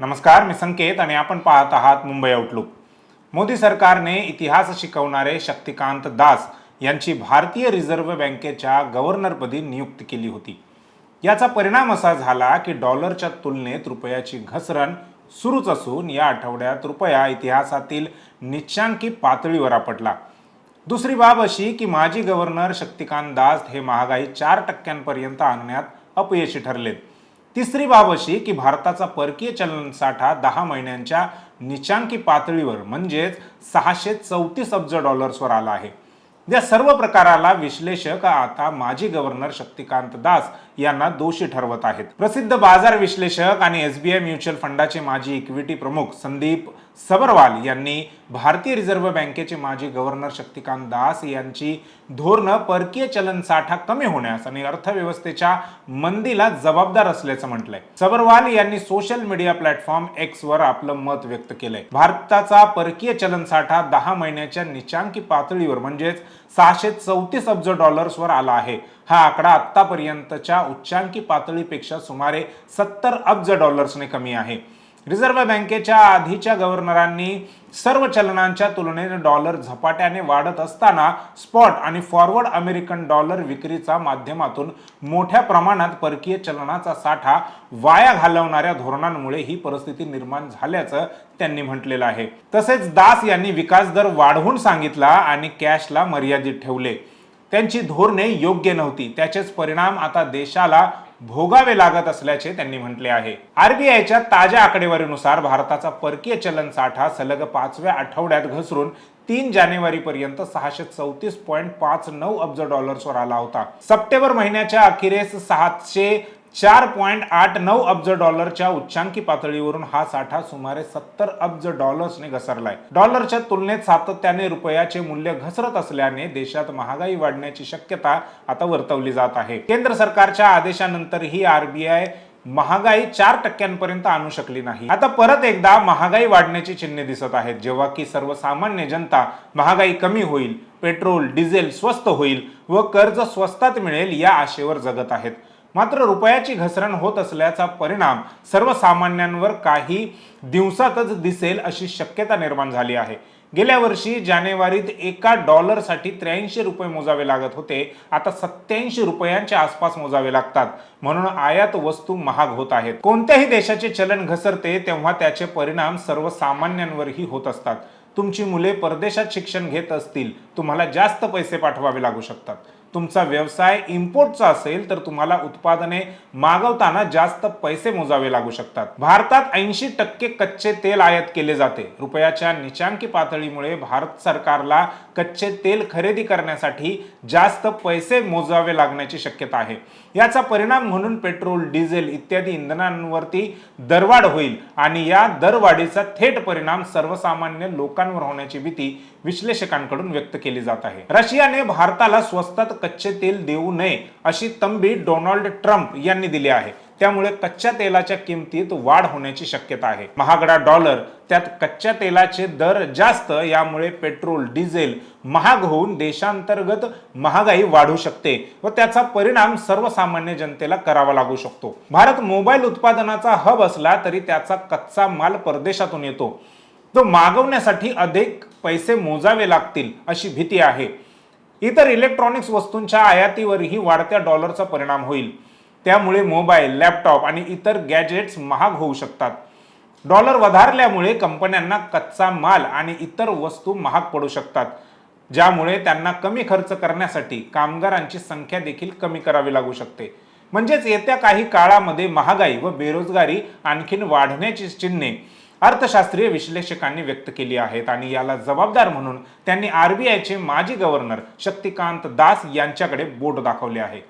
नमस्कार मी संकेत आणि आपण पाहत आहात मुंबई आउटलुक मोदी सरकारने इतिहास शिकवणारे शक्तिकांत दास यांची भारतीय रिझर्व्ह बँकेच्या गव्हर्नरपदी नियुक्ती केली होती. याचा परिणाम असा झाला की डॉलरच्या तुलनेत रुपयाची घसरण सुरूच असून या आठवड्यात रुपया इतिहासातील निच्चांकी पातळीवर आपटला. दुसरी बाब अशी की माजी गव्हर्नर शक्तिकांत दास हे महागाई चार टक्क्यांपर्यंत आणण्यात अपयशी ठरलेत. तिसरी बाब अशी की भारताचा परकीय चलन साठा दहा महिन्यांच्या निचांकी पातळीवर म्हणजेच सहाशे चौतीस अब्ज डॉलर्सवर आला आहे. या सर्व प्रकाराला विश्लेषक आता माजी गव्हर्नर शक्तिकांत दास यांना दोषी ठरवत आहेत. प्रसिद्ध बाजार विश्लेषक आणि एसबीआय म्युच्युअल फंडाचे माजी इक्विटी प्रमुख संदीप सबरवाल यांनी भारतीय रिझर्व्ह बँकेचे माजी गव्हर्नर शक्तिकांत दास यांची धोरणं परकीय चलन साठा कमी होण्यास आणि अर्थव्यवस्थेच्या मंदीला जबाबदार असल्याचं म्हटलंय. सबरवाल यांनी सोशल मीडिया प्लॅटफॉर्म एक्स वर आपलं मत व्यक्त केलंय. भारताचा परकीय चलन साठा दहा महिन्याच्या निचांकी पातळीवर म्हणजेच सहाशे चौतीस अब्ज डॉलर्सवर आला आहे. हा आकडा आतापर्यंतच्या उच्चांकी पातळीपेक्षा सुमारे सत्तर अब्ज डॉलर्सने कमी आहे. रिझर्व्ह बँकेच्या आधीच्या गव्हर्नरांनी सर्व चलनांच्या तुलनेने डॉलर झपाट्याने वाढत असताना स्पॉट आणि फॉरवर्ड अमेरिकन डॉलर विक्रीचा माध्यमातून मोठ्या प्रमाणात परकीय चलनाचा साठा वाया घालवणाऱ्या धोरणांमुळे ही परिस्थिती निर्माण झाल्याचं त्यांनी म्हटलेलं आहे. तसेच दास यांनी विकास दर वाढवून सांगितला आणि कॅशला मर्यादित ठेवले. त्यांची धोरणे योग्य नव्हती. त्याचेच परिणाम आता देशाला भोगावे लागत असल्याचे त्यांनी म्हटले आहे. आरबीआयच्या ताज्या आकडेवारीनुसार भारताचा परकीय चलन साठा सलग पाचव्या आठवड्यात घसरून तीन जानेवारी पर्यंत सहाशे चौतीस पॉईंट पाच नऊ अब्ज डॉलर्सवर आला होता. सप्टेंबर महिन्याच्या अखेरीस सहाशे चार पॉईंट आठ नऊ अब्ज डॉलरच्या उच्चांकी पातळीवरून हा साठा सुमारे सत्तर अब्ज डॉलर्सने घसरलाय. डॉलरच्या तुलनेत सातत्याने रुपयाचे मूल्य घसरत असल्याने देशात महागाई वाढण्याची शक्यता आता वर्तवली जात आहे. केंद्र सरकारच्या आदेशानंतरही आरबीआय महागाई चार टक्क्यांपर्यंत आणू शकली नाही. आता परत एकदा महागाई वाढण्याची चिन्हे दिसत आहेत. जेव्हा की सर्वसामान्य जनता महागाई कमी होईल पेट्रोल डिझेल स्वस्त होईल व कर्ज स्वस्तात मिळेल या आशेवर जगत आहेत. मात्र रुपयाची घसरण होत असल्याचा परिणाम सर्वसामान्यांवर काही दिवसातच दिसेल अशी शक्यता निर्माण झाली आहे. गेल्या वर्षी जानेवारीत एका डॉलरसाठी त्र्याऐंशी रुपये मोजावे लागत होते. आता सत्याऐंशी रुपयांच्या आसपास मोजावे लागतात. म्हणून आयात वस्तू महाग होत आहेत. कोणत्याही देशाचे चलन घसरते तेव्हा त्याचे परिणाम सर्वसामान्यांवरही होत असतात. तुमची मुले परदेशात शिक्षण घेत असतील. तुम्हाला जास्त पैसे पाठवावे लागू शकतात. तुमचा व्यवसाय इम्पोर्टचा असेल तर तुम्हाला उत्पादने मागवताना जास्त पैसे मोजावे लागू शकतात. भारतात ऐंशी टक्के कच्चे तेल आयात केले जाते. रुपयाच्या निचांकी पातळीमुळे भारत सरकारला कच्चे तेल खरेदी करण्यासाठी जास्त पैसे मोजावे लागण्याची शक्यता आहे. याचा परिणाम म्हणून पेट्रोल डिझेल इत्यादी इंधनांवरती दरवाढ होईल आणि या दरवाढीचा थेट परिणाम सर्वसामान्य लोकांवर होण्याची भीती विश्लेषकांकडून व्यक्त केली जात आहे. रशियाने भारताला स्वस्तात कच्चे तेल देऊ नये अशी तंबी डोनाल्ड ट्रम्प यांनी दिली आहे. त्यामुळे कच्च्या तेलाच्या किमतीत वाढ होण्याची शक्यता आहे. महागडा डॉलर त्यात कच्च्या तेलाचे दर जास्त यामुळे पेट्रोल डिझेल महाग होऊन देशांतर्गत महागाई वाढू शकते व त्याचा परिणाम सर्वसामान्य जनतेला करावा लागू शकतो. भारत मोबाईल उत्पादनाचा हब असला तरी त्याचा कच्चा माल परदेशातून येतो. तो मागवण्यासाठी अधिक पैसे मोजावे लागतील अशी भीती आहे. इतर इलेक्ट्रॉनिक्स वस्तूंच्या आयातीवरही वाढत्या डॉलरचा परिणाम होईल. त्यामुळे मोबाईल लॅपटॉप आणि इतर गॅजेट्स महाग होऊ शकतात. डॉलर वधारल्यामुळे कंपन्यांना कच्चा माल आणि इतर वस्तू महाग पडू शकतात ज्यामुळे त्यांना कमी खर्च करण्यासाठी कामगारांची संख्या देखील कमी करावी लागू शकते. म्हणजेच येत्या काही काळामध्ये महागाई व बेरोजगारी आणखीन वाढण्याची चिन्हे अर्थशास्त्रीय विश्लेषकांनी व्यक्त केली आहेत आणि याला जबाबदार म्हणून त्यांनी आरबीआयचे माजी गव्हर्नर शक्तिकांत दास यांच्याकडे बोट दाखवले आहे.